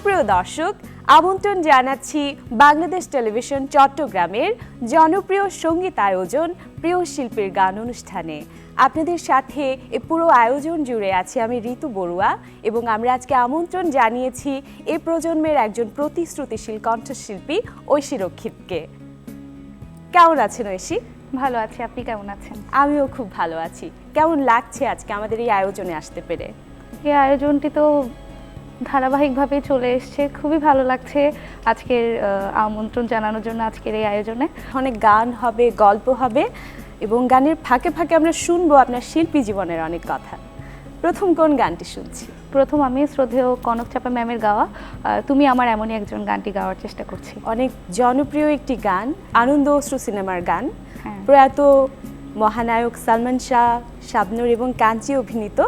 সুপ্রিয় দর্শক আমন্ত্রণ জানাচ্ছি বাংলাদেশ টেলিভিশন চট্টগ্রামের জনপ্রিয় সংগীত আয়োজন প্রিয় শিল্পীর গান অনুষ্ঠানে। আপনাদের সাথে এ পুরো আয়োজন জুড়ে আছি আমি ঋতু বড়ুয়া এবং আমরা আজকে আমন্ত্রণ জানিয়েছি এ প্রজন্মের একজন প্রতিশ্রুতিশীল কণ্ঠশিল্পী ঐশী রক্ষিতকে। কেমন আছেন ঐশী? ভালো আছি আপনি কেমন আছেন? আমিও খুব ভালো আছি। কেমন লাগছে আজকে আমাদের এই আয়োজনে আসতে পেরে? এই আয়োজনটি তো ধারাবাহিকভাবে চলে এসছে। খুবই ভালো লাগছে আজকের আমন্ত্রণ জানানোর জন্য আজকের এই আয়োজনে। অনেক গান হবে গল্প হবে এবং গানের ফাঁকে ফাঁকে আমরা শুনব আপনার শিল্পী জীবনের অনেক কথা। প্রথম কোন গানটি শুনছি? প্রথম আমি শ্রদ্ধেয় কনক চাপা ম্যামের গাওয়া। তুমি আমার এমনই একজন গানটি গাওয়ার চেষ্টা করছি। অনেক জনপ্রিয় একটি গান আনন্দ অশ্রু সিনেমার গান। হ্যাঁ। প্রয়াত মহানায়ক সালমান শাহ শাবনুর এবং কাঞ্চি অভিনীত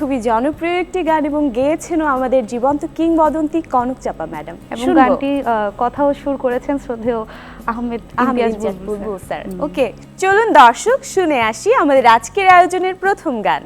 খুবই জনপ্রিয় একটি গান এবং গেয়েছেন আমাদের জীবন্ত কিংবদন্তি কনক চাপা ম্যাডাম। এবং গানটি আহ, কথাও সুর করেছেন শ্রদ্ধেয় আহমেদ আহমেদ বুলবুল। স্যার। ওকে চলুন দর্শক শুনে আসি আমাদের আজকের আয়োজনের প্রথম গান।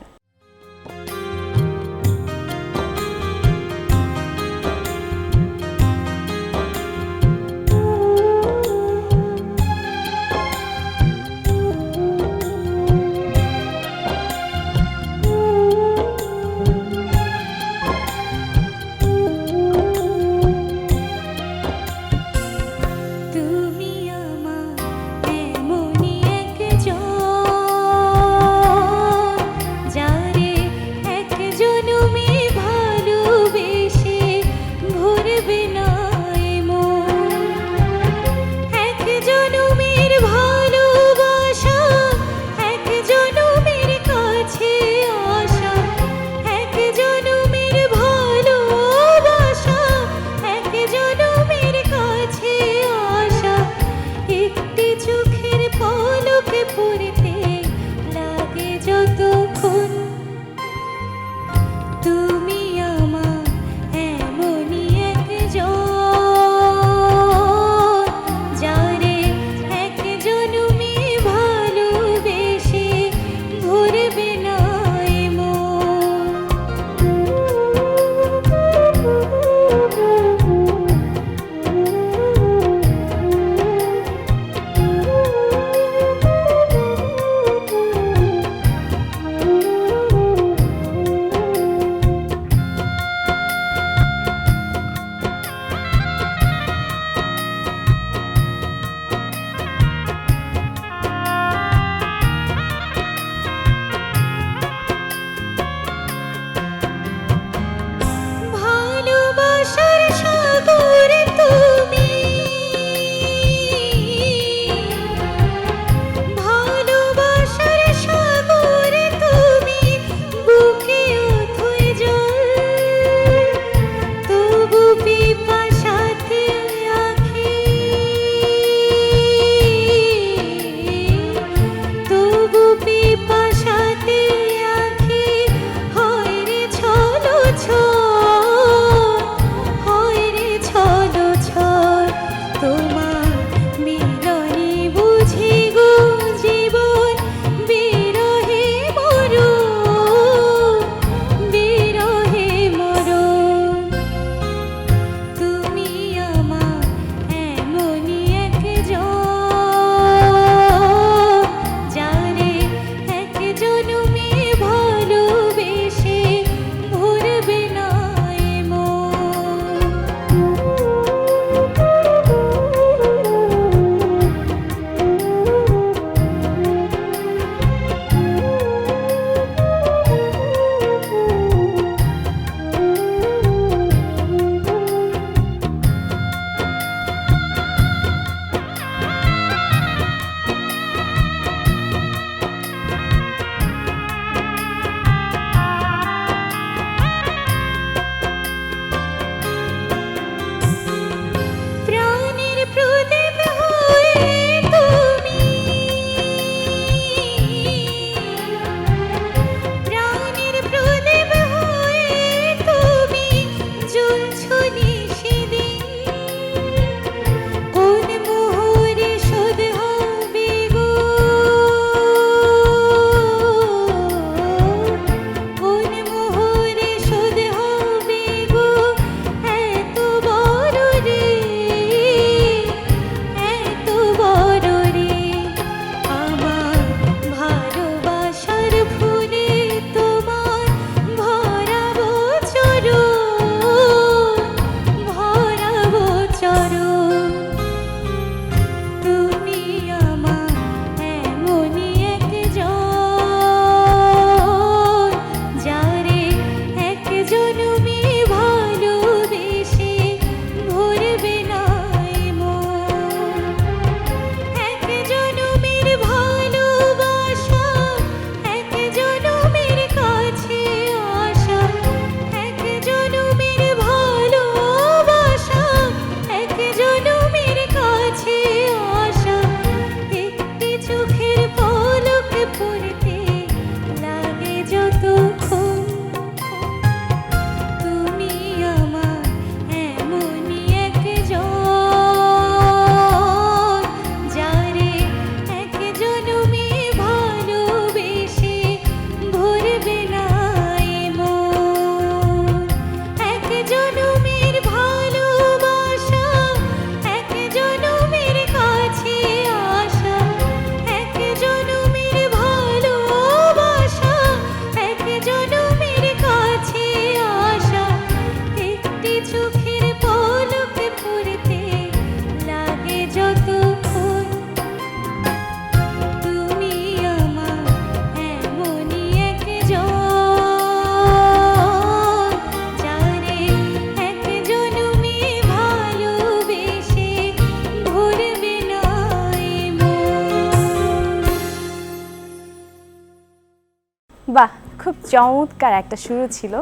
চমৎকার একটা শুরু ছিল।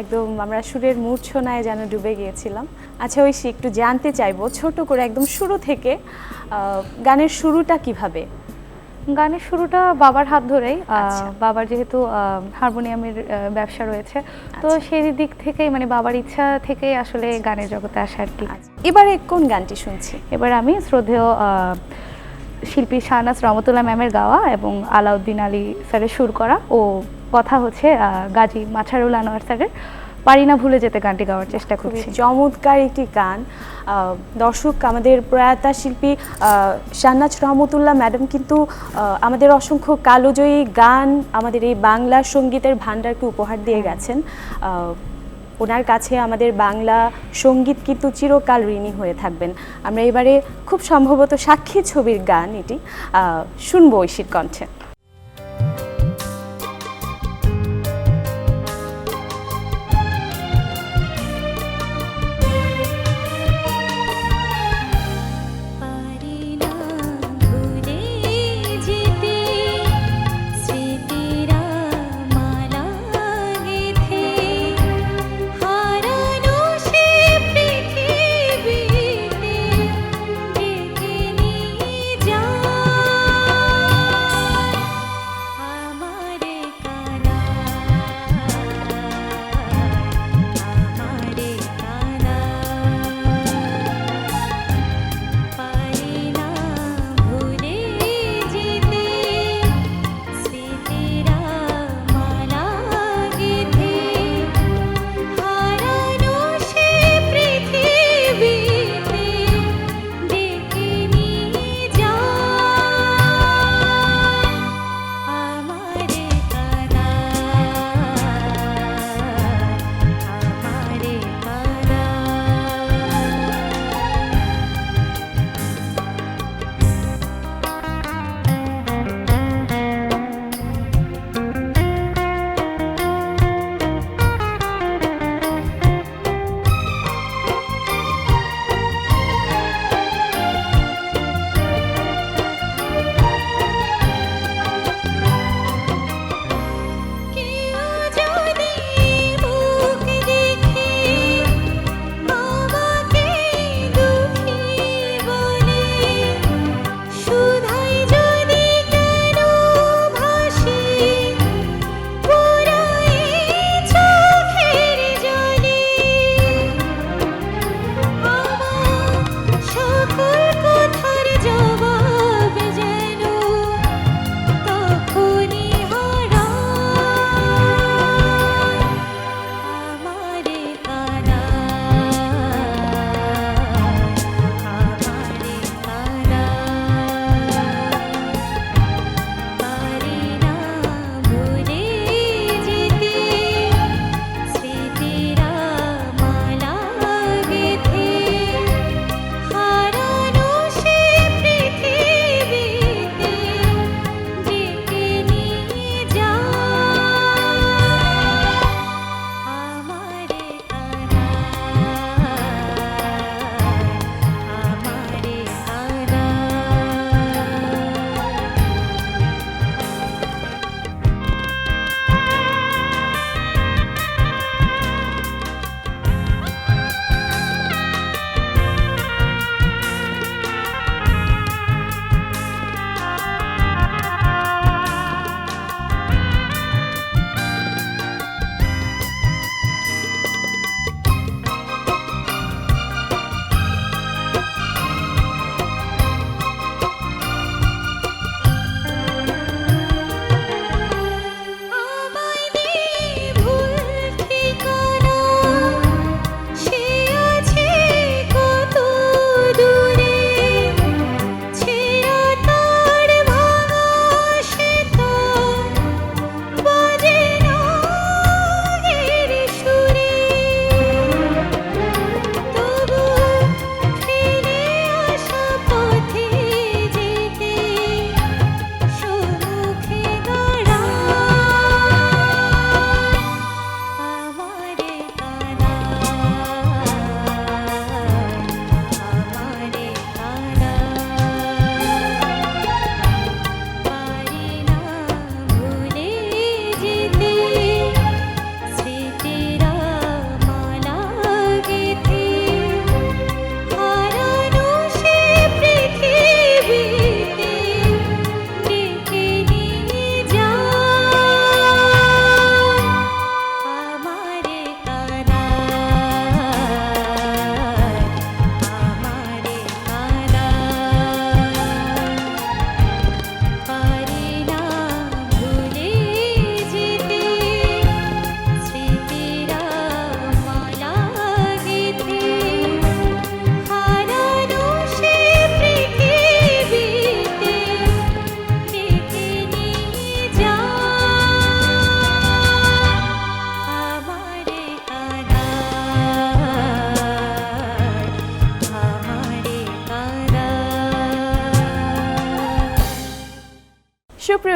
একদম আমরা সুরের মূর্ছনায় যেন ডুবে গিয়েছিলাম। আচ্ছা ঐশী একটু জানতে চাইব ছোট করে একদম শুরু থেকে গানের শুরুটা কীভাবে? গানের শুরুটা বাবার হাত ধরেই আচ্ছা। বাবার যেহেতু হারমোনিয়ামের ব্যবসা রয়েছে তো আচ্ছা। সেই দিক থেকেই মানে বাবার ইচ্ছা থেকেই আসলে গানের জগতে আসা আর কি। আচ্ছা, এবারে কোন গানটি শুনছি? এবার আমি শ্রদ্ধেয় শিল্পী শাহনাজ রহমতুল্লাহ ম্যামের গাওয়া এবং আলাউদ্দিন আলী স্যারের সুর করা ও কথা হচ্ছে গাজী মাছারুল আনোয়ার স্যারের। পারি না ভুলে যেতে গানটি গাওয়ার চেষ্টা করছি। চমৎকার একটি গান। দর্শক আমাদের প্রয়াতা শিল্পী আহ, শাহনাজ রহমতুল্লাহ ম্যাডাম কিন্তু আমাদের অসংখ্য কালোজয়ী গান আমাদের এই বাংলা সঙ্গীতের ভাণ্ডারকে উপহার দিয়ে গেছেন। আহ, ওনার কাছে আমাদের বাংলা সংগীত কিন্তু চিরকাল ঋণী হয়ে থাকবেন। আমরা এবারে খুব সম্ভবত সাক্ষী ছবির গান এটি। আহ, শুনব ঐশীর কণ্ঠে।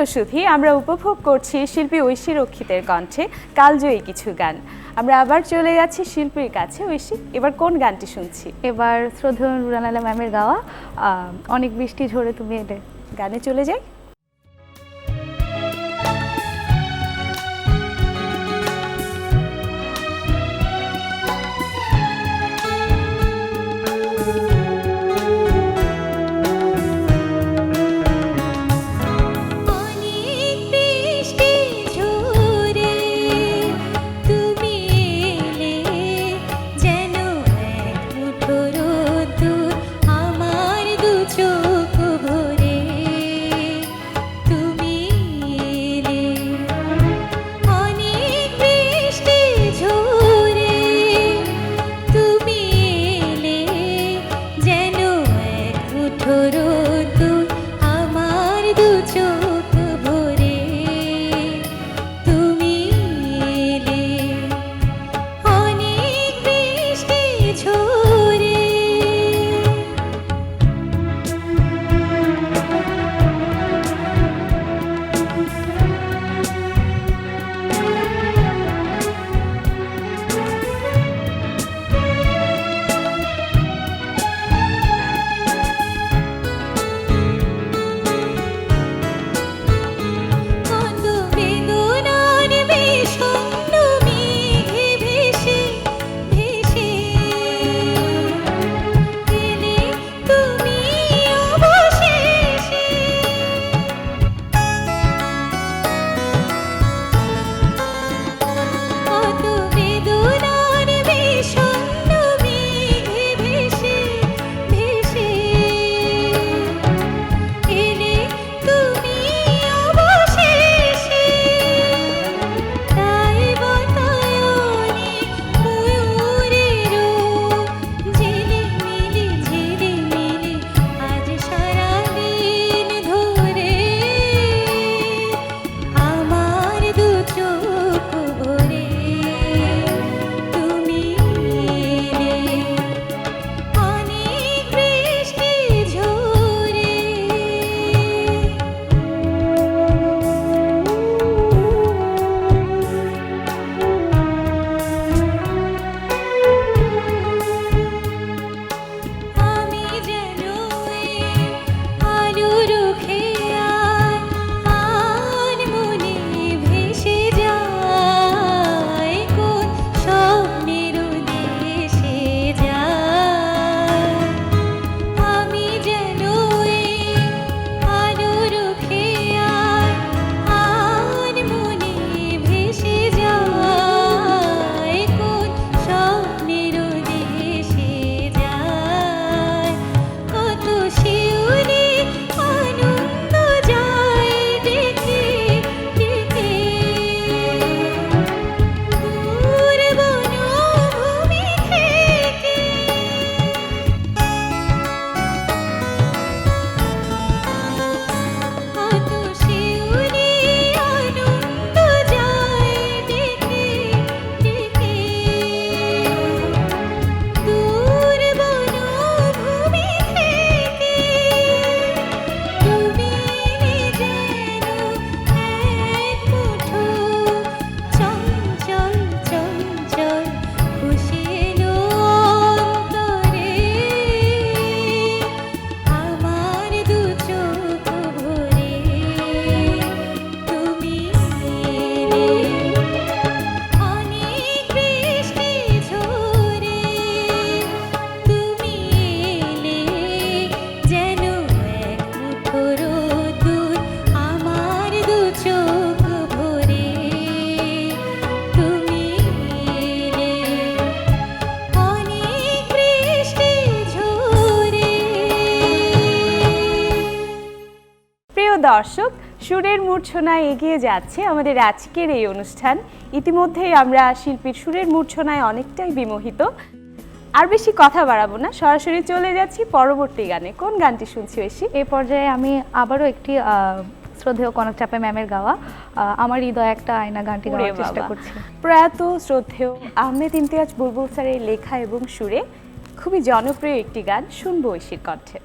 সুপ্রিয় সুধী আমরা উপভোগ করছি শিল্পী ঐশী রক্ষিতের কণ্ঠে কালজয়ী কিছু গান। আমরা আবার চলে যাচ্ছি শিল্পীর কাছে। ঐশী এবার কোন গানটি শুনছি? এবার শ্রদ্ধা রুরানালা ম্যামের গাওয়া আহ, অনেক বৃষ্টি ঝরে তুমি এলে। গানে চলে যাই। দর্শক সুরের মূর্ছনায় এগিয়ে যাচ্ছে আমাদের আজকের এই অনুষ্ঠান। ইতিমধ্যেই আমরা শিল্পীর সুরের মূর্ছনায় অনেকটাই বিমোহিত। আর বেশি কথা বাড়াবো না সরাসরি চলে যাচ্ছি পরবর্তী গানে। কোন গানটি শুনছি ঐশী এই পর্যায়ে আমি আবারও একটি আহ, শ্রদ্ধেয় কনক চাপে ম্যামের গাওয়া আমার হৃদয় একটা আয়না গানটি গাওয়ার চেষ্টা করছি। প্রয়াত শ্রদ্ধেয় আহমেদ ইমতিয়াজ বুলবুল স্যারের লেখা এবং সুরে খুবই জনপ্রিয় একটি গান শুনব ঐশীর কণ্ঠে।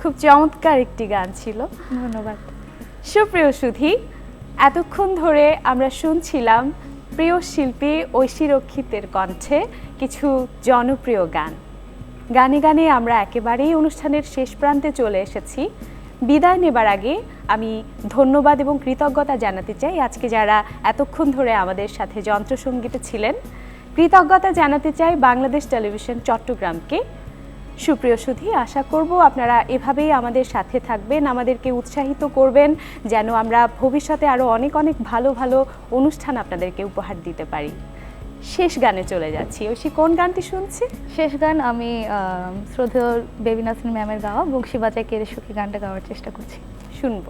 খুব চমৎকার একটি গান ছিল। ধন্যবাদ। সুপ্রিয় সুধি এতক্ষণ ধরে আমরা শুনছিলাম প্রিয় শিল্পী ঐশী রক্ষিতের কণ্ঠে কিছু জনপ্রিয় গান। গানে গানে আমরা একেবারেই অনুষ্ঠানের শেষ প্রান্তে চলে এসেছি। বিদায় নেবার আগে আমি ধন্যবাদ এবং কৃতজ্ঞতা জানাতে চাই। আজকে যারা এতক্ষণ ধরে আমাদের সাথে যন্ত্রসঙ্গীতে ছিলেন কৃতজ্ঞতা জানাতে চাই বাংলাদেশ টেলিভিশন চট্টগ্রামকে। সুপ্রিয় সুধী আশা করব আপনারা এভাবেই আমাদের সাথে থাকবেন আমাদেরকে উৎসাহিত করবেন যেন আমরা ভবিষ্যতে আরও অনেক অনেক ভালো ভালো অনুষ্ঠান আপনাদেরকে উপহার দিতে পারি। শেষ গানে চলে যাচ্ছি। ঐশী কোন গানটি শুনছি? শেষ গান আমি শ্রদ্ধেয় বেবিনাথিন ম্যামের গাওয়া বংশী বাজায় সুখী গানটা গাওয়ার চেষ্টা করছি। শুনব।